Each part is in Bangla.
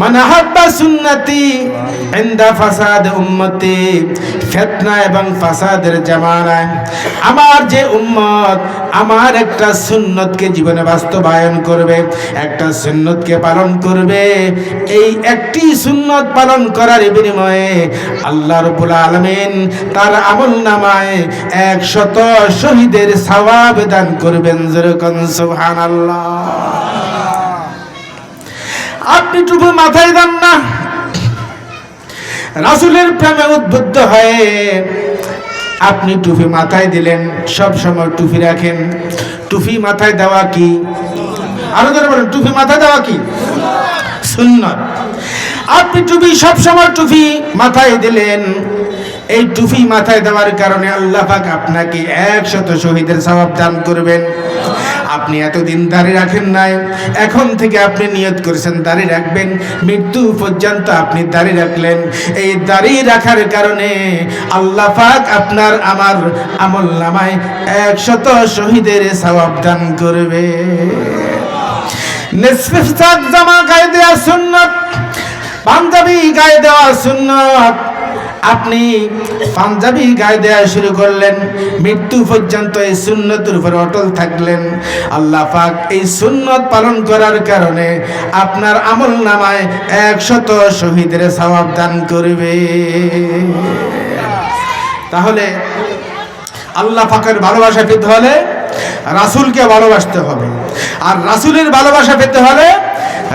মান আহাব্বা সুন্নতি ইনদা ফাসাদ এবং ফাসাদের জামানায়। আমার যে উম্মত, আমার একটা সুন্নতকে জীবনে বাস্তবায়ন করবে, একটা সুন্নতকে পালন করবে। এই একটি সুন্নত পালন করার বিনিময়ে আল্লাহ রব্বুল আলামিন তার আমল নামায় একশত শহীদের সওয়াব দান করবেন। যেরকম সুবহানাল্লাহ। আপনি টুপি মাথায় দেন না। রাসুলের প্রেমে উদ্বুদ্ধ হয়ে আপনি টুপি মাথায় দিলেন, সব সময় টুপি রাখেন। টুপি মাথায় দেওয়া কি? আরও ধরে বলেন, টুপি মাথায় দেওয়া কি? সুন্নত। আপনি টুপি, সব সময় টুপি মাথায় দিলেন। এই টুপি মাথায় দেওয়ার কারণে আল্লাহ পাক আপনাকে একশত শহীদের সওয়াব দান করবেন। আপনি এতদিন দাঁড়িয়ে রাখেন নাই। এখন থেকে আপনি নিয়ত করেছেন দাঁড়িয়ে রাখবেন। মৃত্যু পর্যন্ত আপনি দাঁড়িয়ে রাখলেন। এই দাঁড়িয়ে রাখার কারণে আল্লাহ পাক আপনার আমার আমল নামায় একশত শহীদের সওয়াব দান করবে। নিসফে জামা গায়ে দেওয়া সুন্নত। পাঞ্জাবি গায়ে দেওয়া সুন্নত। আপনি পাঞ্জাবি গায়ে দেওয়া শুরু করলেন, মৃত্যু পর্যন্ত এই সুন্নতের উপর অটল থাকলেন। আল্লাহ পাক এই সুন্নত পালন করার কারণে আপনার আমল নামায় একশত শহীদের সওয়াব দান করবে। তাহলে আল্লাহ পাকের ভালোবাসা পেতে হলে রাসূলকে ভালোবাসতে হবে। আর রাসূলের ভালোবাসা পেতে হলে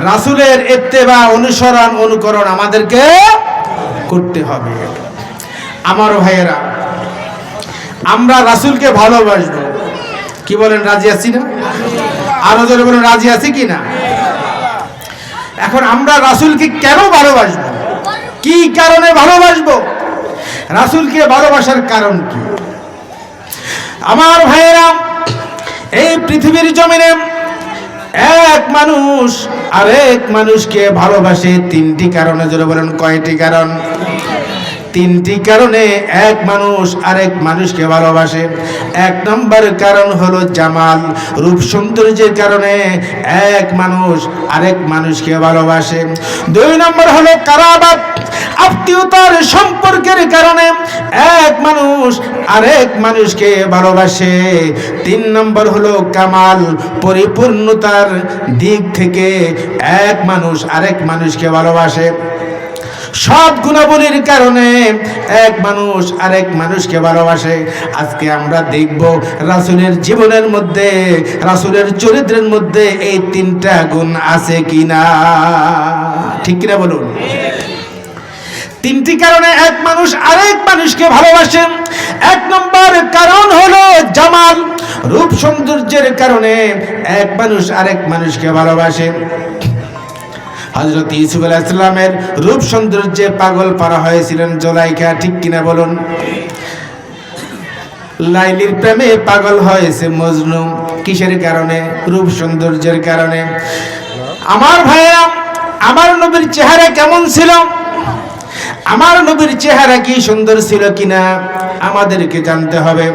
রাসূলের ইত্তেবা, অনুসরণ, অনুকরণ আমাদেরকে করতে হবে। আমার ভাইয়েরা, আমরা রাসূলকে ভালোবাসবো। কি বলেন, রাজি আছি না? আরও জোরে বলেন, রাজি আছি কি না? এখন আমরা রাসূলকে কেন ভালোবাসবো? কি কারণে ভালোবাসবো? রাসুলকে ভালোবাসার কারণ কি? আমার ভাইয়েরা, এই পৃথিবীর জমিনে এক মানুষ আরেক মানুষকে ভালোবাসে তিনটি কারণে, জোরে বলেন, কয়টি কারণ? তিনটি কারণে এক মানুষ আরেক মানুষকে ভালোবাসে। এক নম্বর কারণ হলো জামাল। রূপ সৌন্দর্যের কারণে এক মানুষ আরেক মানুষকে ভালোবাসে। দুই নম্বর হলো কারাবাত। আত্মীয়তার সম্পর্কের কারণে এক মানুষ আরেক মানুষকে ভালোবাসে। তিন নম্বর হলো কামাল। পরিপূর্ণতার দিক থেকে এক মানুষ আরেক মানুষকে ভালোবাসে। সব গুণাবলীর কারণে এক মানুষ আরেক মানুষকে ভালোবাসে। আজকে আমরা দেখব রাসুলের জীবনের মধ্যে, রাসুলের চরিত্রের মধ্যে এই তিনটা গুণ আছে কিনা। ঠিক কিনা বলুন? তিনটি কারণে এক মানুষ আরেক মানুষকে ভালোবাসেন এক নম্বর কারণ হলো জামাল। রূপ সৌন্দর্যের কারণে এক মানুষ আরেক মানুষকে ভালোবাসে। হজরত ইসুফ আলাইসাল্লামের রূপ সৌন্দর্যে পাগল পারা হয়েছিলেন জোলাইকা ঠিক কিনা বলুন? লাইলির প্রেমে পাগল হয়েছে মজনু, কিসের কারণে? রূপ সৌন্দর্যের কারণে। আমার ভাইয়া আমার নবীর চেহারা কেমন ছিল? আমার নবীর চেহারা কি সুন্দর ছিল কিনা? আমাদেরকে জানতে হবে।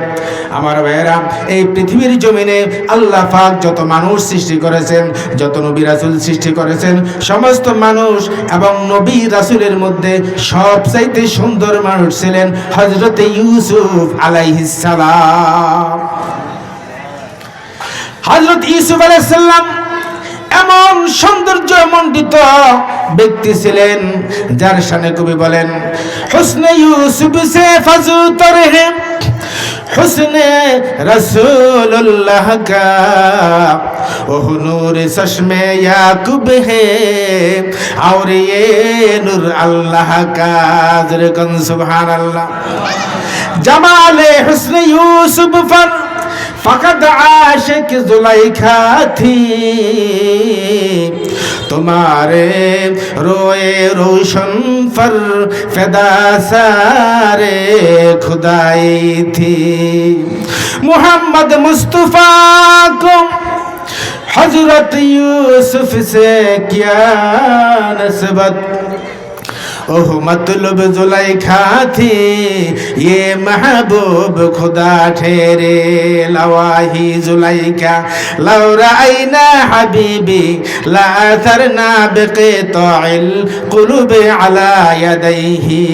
আমার ভাইয়েরা, এই পৃথিবীর জমিনে আল্লাহ পাক যত মানুষ সৃষ্টি করেছেন, যত নবী রাসুল সৃষ্টি করেছেন, সমস্ত মানুষ এবং নবী রাসুলের মধ্যে সবচাইতে সুন্দর মানুষ ছিলেন হজরতে ইউসুফ আলাইহিস সালাম। হজরত ইউসুফ আলাইহিস সালাম এমন সৌন্দর্য মন্ডিত ব্যক্তি ছিলেন, যার সামনে কবি বলেন, হুসনে ইউসুফ সে ফাজু তরে হুসনে রসুল্লাহ কা, ওহ নূর চশমে ইয়াকুব হে, আর এ নূর আল্লাহ কা। জরে কন সুবহানাল্লাহ। জামালে হুসনে ইউসুফ ফর فقد आशिक जुलाइखा थी। तुम्हारे रोए रोशन पर फिदा सारे खुदाई थी। मोहम्मद मुस्तफ़ा को हज़रत यूसुफ से क्या नस्बत। ओह मतलब जुलाइखा थी ये महबूब खुदा ठेरे लवाही जुलाइका लौरा आईना हबीबी लाथरना बेके तोल कुलुब अला यदैही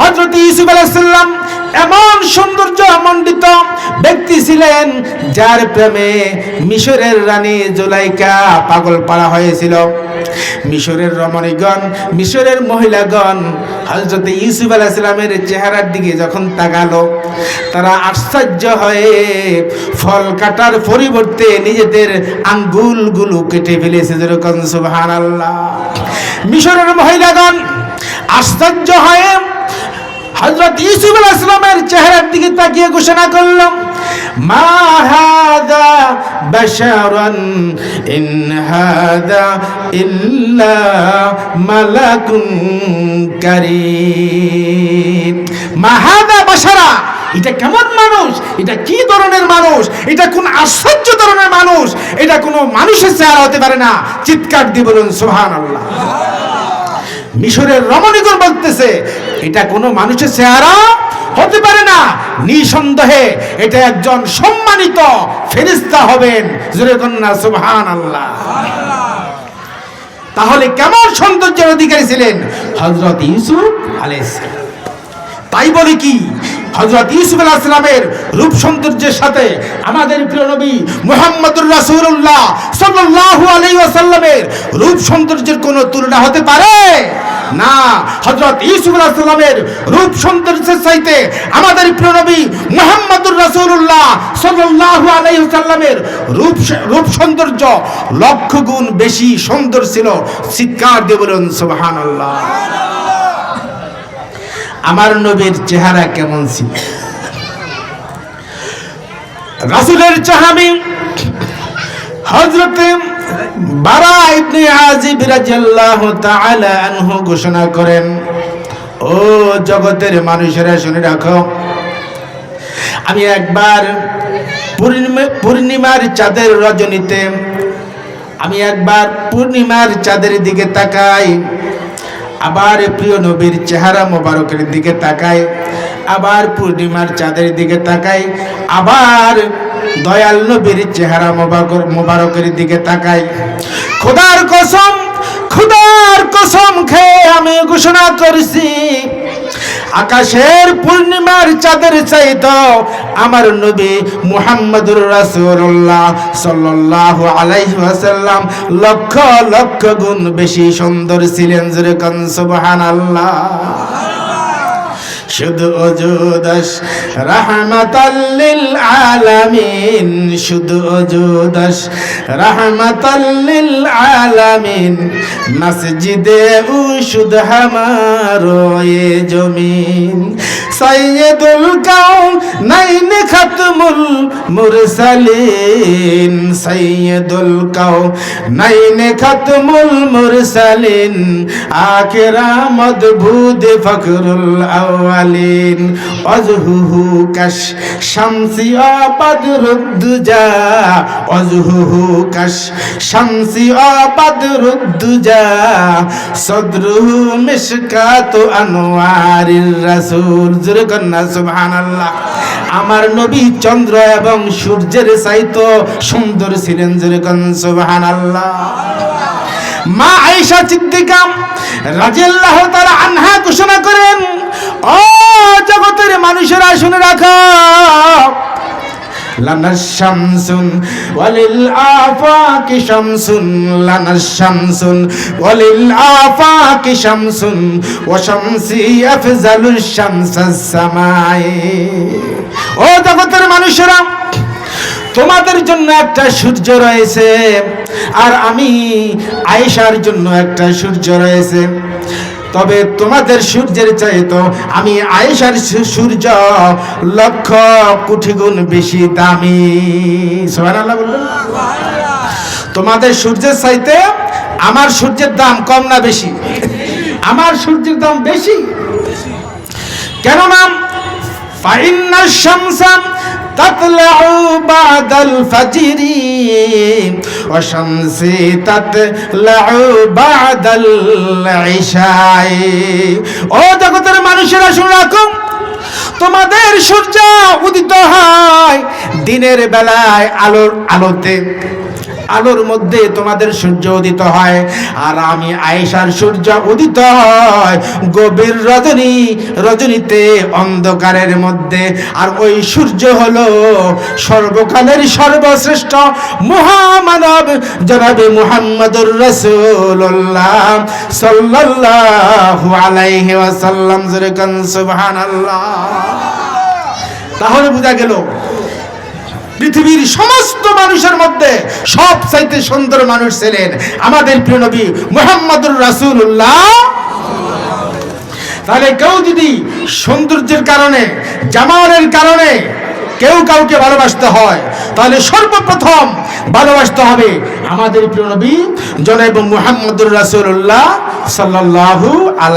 हजरत यूसुफ अलैहि सल्लम এমন সৌন্দর্য মণ্ডিত ব্যক্তি ছিলেন যার প্রেমে মিশরের রানী জুলাইকা পাগল পাড়া হয়েছিল। মিশরের রমণীগণ, মিশরের মহিলাগণ হজরত ইউসুফ আলাহ ইসলামের চেহারার দিকে যখন তাকালো, তারা আশ্চর্য হয়ে ফল কাটার পরিবর্তে নিজেদের আঙ্গুলগুলো কেটে ফেলেছে যেরকম সুবহান আল্লাহ মিশরের মহিলাগণ আশ্চর্য হয়ে হজরত ইউসুফ আলাহ ইসলামের চেহারার দিকে তাকিয়ে ঘোষণা করলাম, মা হাদা বাশারান, ইন হাদা ইল্লা মালাকুন কারীম। মা হাদা বাশারা, এটা কেমন মানুষ? এটা কি ধরনের মানুষ? এটা কোন আশ্চর্য ধরনের মানুষ? এটা কোনো মানুষের চেহারা হতে পারে না। চিৎকার দিয়ে বলুন, সুবহানাল্লাহ। মিশরের রমণীগণ বলতেছে, এটা কোনো মানুষের চেহারা হতে পারে না। নিঃসন্দেহে এটা একজন সম্মানিত ফেরিস্তা হবেন। জোরে কন্যা সুবহান আল্লাহ তাহলে কেমন সৌন্দর্যের অধিকারী ছিলেন? হজরত ইউসুফ আলাইহিস তাই বলে কি? হজরত ইউসুফ আলাহ ইসলামের রূপ সৌন্দর্যের সাথে আমাদের প্রিয় নবী মুহাম্মদুর রাসূলুল্লাহ সাল্লাল্লাহু আলাইহি ওয়াসাল্লামের রূপ সৌন্দর্যের কোনো তুলনা হতে পারে? না হজরত ইউসুফ আলাহ ইসলামের রূপ সৌন্দর্যের চাইতে আমাদের প্রিয় নবী মুহাম্মদুর রাসূলুল্লাহ সাল্লাল্লাহু আলাইহি ওয়াসাল্লামের রূপ রূপ সৌন্দর্য লক্ষ গুণ বেশি সুন্দর ছিল। চিৎকার দিয়ে বলুন, সুবহানাল্লাহ। আমার নবীর চেহারা কেমন ছিল? রাসূলের চাহামি হযরতে বারা ইবনে আজিব রাদিয়াল্লাহু তাআলা আনহু ঘোষণা করেন, ও জগতের মানুষেরা শুনে রাখো, আমি একবার পূর্ণিমা- পূর্ণিমার চাঁদের রজনীতে, আমি একবার পূর্ণিমার চাঁদের দিকে তাকাই আবার প্রিয় নবীর চেহারা মোবারকের দিকে তাকাই, আবার পূর্ণিমার চাঁদের দিকে তাকাই, আবার দয়াল নবীর চেহারা মোবারক মোবারকের দিকে তাকাই। খোদার কসম খোদার কসম খেয়ে আমি ঘোষণা করছি, আকাশের পূর্ণিমার চাঁদের চাইতো আমার নবী মুহাম্মদুর রাসূলুল্লাহ সাল্লাল্লাহু আলাইহি ওয়াসাল্লাম লক্ষ লক্ষ গুণ বেশি সুন্দর ছিলেন, জোরে কোন সুবহানাল্লাহ। শুধু অজুদস রহমতাল্লিল আলামিন, শুধু অজুদস রহমতাল্লিল আলামিন, মসজিদে উশুদ হামারো এ জমিন সৈয়দুল কাউন নাইন খতমুল মুরসালিন সৈয়দুল কাউন নাইন খতমুল মুরসালিন আখিরা মদবুদ ফখরুল আউয়ালিন। অজহুহু কাশ শামসি আবাদরুদ্দুজা অজহুহু কাশ শামসি আবাদরুদ্দুজা সদরুহু মিশকাতু আনওয়ারির রাসূল। জোরে কন্যা সুবহানাল্লাহ। আমার নবী চন্দ্র এবং সূর্যের চাইতো সুন্দর ছিলেন কন্যা সুবহানাল্লাহ। মা আয়েশা সিদ্দিকা রাদিয়াল্লাহু তাআলা আনহা ঘোষণা করেন, ও জগতের রাখো শামসুন শামসি আফজালুশ শামসাস সামাই ও জগতের মানুষেরা, তোমাদের জন্য একটা সূর্য রয়েছে, আর আমি আয়েশার জন্য একটা সূর্য রয়েছে। তবে তোমাদের সূর্যের চাইতো আমি আয়েশার সূর্য লক্ষ কোটি গুণ বেশি দামি। সুবহানাল্লাহ বলবেন তোমাদের সূর্যের চাইতে আমার সূর্যের দাম কম না বেশি? আমার সূর্যের দাম বেশি? কেননা ফাইন্না শামসা تطلع بعد الفجر والشمس تطلع بعد العشاء ও জগতের মানুষেরা শুনে রাখুন তোমাদের সূর্য উদিত হয় দিনের বেলায় আলোর আলোতে আলোর মধ্যে তোমাদের সূর্য উদিত হয়। আর আমি আয়েশার সূর্য উদিত হয়। গভীর রজনী, রজনীতে অন্ধকারের মধ্যে। আর ওই সূর্য হলো সর্বকালের সর্বশ্রেষ্ঠ মহামানব জনাবে মুহাম্মদুর রাসূলুল্লাহ সাল্লাল্লাহু আলাইহি ওয়াসাল্লাম। জোরে কান, সুবহানাল্লাহ। তাহলে বোঝা গেল পৃথিবীর সমস্ত মানুষের মধ্যে সব চাইতে সুন্দর মানুষ ছিলেন আমাদের প্রিয় নবী মোহাম্মদুর রাসূলুল্লাহ। তাহলে কেউ যদি সৌন্দর্যের কারণে, জামালের কারণে কেউ কাউকে ভালোবাসতে হয়, তাহলে সর্বপ্রথম ভালোবাসতে হবে আমাদের প্রিয় নবী জনাব মুহাম্মদুর রাসূলুল্লাহ সাল্লাল্লাহু আলাইহি